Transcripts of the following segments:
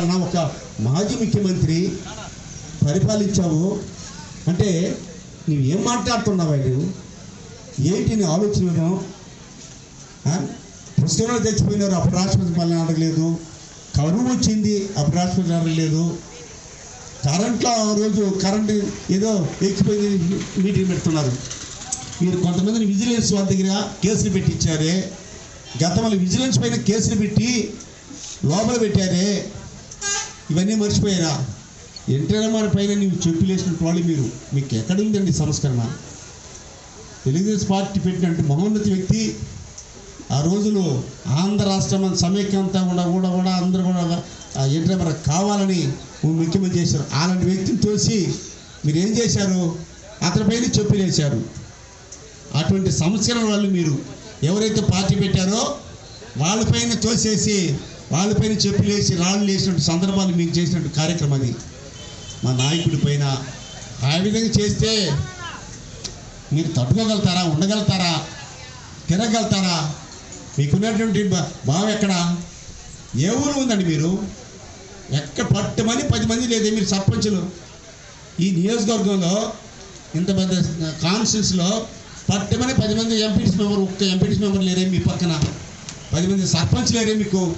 పరిపాలన ఒక మాజీ ముఖ్యమంత్రి పరిపాలించావు. అంటే నువ్వు ఏం మాట్లాడుతున్నావా నువ్వు ఏంటి నీ ఆలోచన విధానం? పుస్తకంలో తెచ్చిపోయినారు అప్పుడు రాష్ట్రపతి పాలన అడగలేదు కరువు వచ్చింది అప్పుడు రాష్ట్రపతి అడగలేదు కరెంట్లో ఆ రోజు కరెంటు ఏదో ఎక్కిపోయింది మీటింగ్ పెడుతున్నారు. మీరు కొంతమందిని విజిలెన్స్ వాళ్ళ దగ్గర కేసులు పెట్టించారే. గతంలో విజిలెన్స్ పైన కేసులు పెట్టి లోపల పెట్టారే. ఇవన్నీ మర్చిపోయారా? ఎన్టీఆర్ మన పైన నీవు చెప్పులేసిన వాళ్ళు మీరు. మీకు ఎక్కడుందండి సంస్కరణ? తెలుగుదేశం పార్టీ పెట్టినట్టు మహోన్నత వ్యక్తి ఆ రోజులో ఆంధ్ర రాష్ట్రం సమైక్యంతా సమైక్యం అంతా కూడా కూడా కూడా అందరూ కూడా ఎన్టీఆర్ మనకు కావాలని ముఖ్యమంత్రి చేశారు. అలాంటి వ్యక్తిని తోసి మీరు ఏం చేశారు? అతని పైన చెప్పులేశారు అటువంటి సంస్కరణ వాళ్ళు మీరు ఎవరైతే పార్టీ పెట్టారో వాళ్ళపైన తోసేసి వాళ్ళపైన చెప్పులేసి రాళ్ళు వేసినట్టు సందర్భాలు మీకు చేసినట్టు కార్యక్రమం అది. మా నాయకుడి పైన ఆ విధంగా చేస్తే మీరు తట్టుకోగలుగుతారా ఉండగలుగుతారా తిరగలుగుతారా మీకున్నటువంటి భావం ఎక్కడ? ఏ ఊరు ఉందండి మీరు? ఎక్కడ పట్టుమని పది మంది లేదే మీరు సర్పంచులు? ఈ నియోజకవర్గంలో ఇంత పెద్ద కాన్స్టిట్యూన్స్లో పట్టమని పది మంది ఎంపీటీస్ మెంబర్ ఒక్క ఎంపీటీస్ మెంబర్ లేరే మీ పక్కన. పది మంది సర్పంచ్ లేరే మీకు.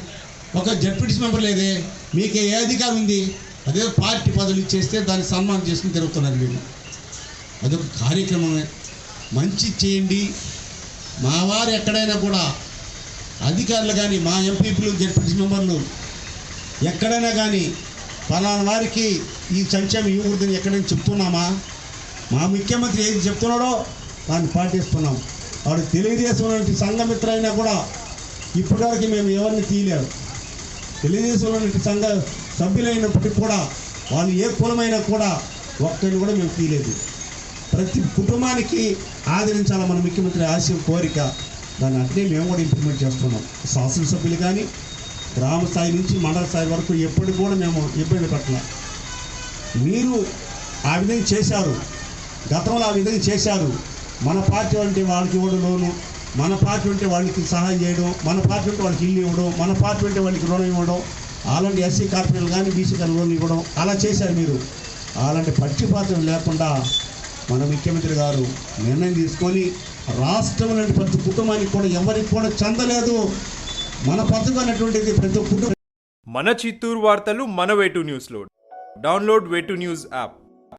ఒక జడ్పీటీస్ మెంబర్ లేదే మీకు ఏ అధికారం ఉంది? అదే పార్టీ పదవులు ఇచ్చేస్తే దాన్ని సన్మానం చేసుకుని తిరుగుతున్నారు మీరు అదొక కార్యక్రమమే. మంచి చేయండి. మా వారు ఎక్కడైనా కూడా అధికారులు కానీ మా ఎంపీపీలు జడ్పీటీస్ మెంబర్లు ఎక్కడైనా కానీ ఫలానా వారికి ఈ సంక్షేమం ఇవ్వకూడదని ఎక్కడైనా చెప్తున్నామా? మా ముఖ్యమంత్రి ఏది చెప్తున్నాడో దాన్ని పాటిస్తున్నాం. వాడు తెలుగుదేశం లాంటి సంఘమిత్ర అయినా కూడా ఇప్పటివరకు మేము ఎవరిని తీయలేరు తెలుగుదేశంలోని సంఘ సభ్యులైనప్పటికీ కూడా వాళ్ళు ఏ కులమైనా కూడా ఒక్కరిని కూడా మేము తీయలేదు. ప్రతి కుటుంబానికి ఆదరించాలి మన ముఖ్యమంత్రి ఆశయం కోరిక? దాన్ని అట్లే మేము కూడా ఇంప్లిమెంట్ చేస్తున్నాం. శాసనసభ్యులు కానీ గ్రామ స్థాయి నుంచి మండల స్థాయి వరకు ఎప్పటికి కూడా మేము ఇబ్బంది పట్ల మీరు ఆ విధంగా చేశారు. గతంలో ఆ విధంగా చేశారు. మన పార్టీ వంటి వాళ్ళకి కూడా లోను మన పార్టీ ఉంటే వాళ్ళకి సహాయం చేయడం మన పార్టీ ఉంటే వాళ్ళకి ఇల్లు ఇవ్వడం మన పార్టీ ఉంటే వాళ్ళకి రుణం ఇవ్వడం అలాంటి ఎస్సీ కార్పొరేట్లు కానీ బీసీ కానీ లోన్ ఇవ్వడం అలా చేశారు మీరు. అలాంటి పక్షపాతం లేకుండా మన ముఖ్యమంత్రి గారు నిర్ణయం తీసుకొని రాష్ట్రంలోని ప్రతి కుటుంబానికి కూడా ఎవరికి కూడా చెందలేదు. మన పథకం అనేటువంటిది ప్రతి కుటుంబం మన చిత్తూరు వార్తలు మన వేటు న్యూస్లో. డౌన్లోడ్ వేటు న్యూస్ యాప్.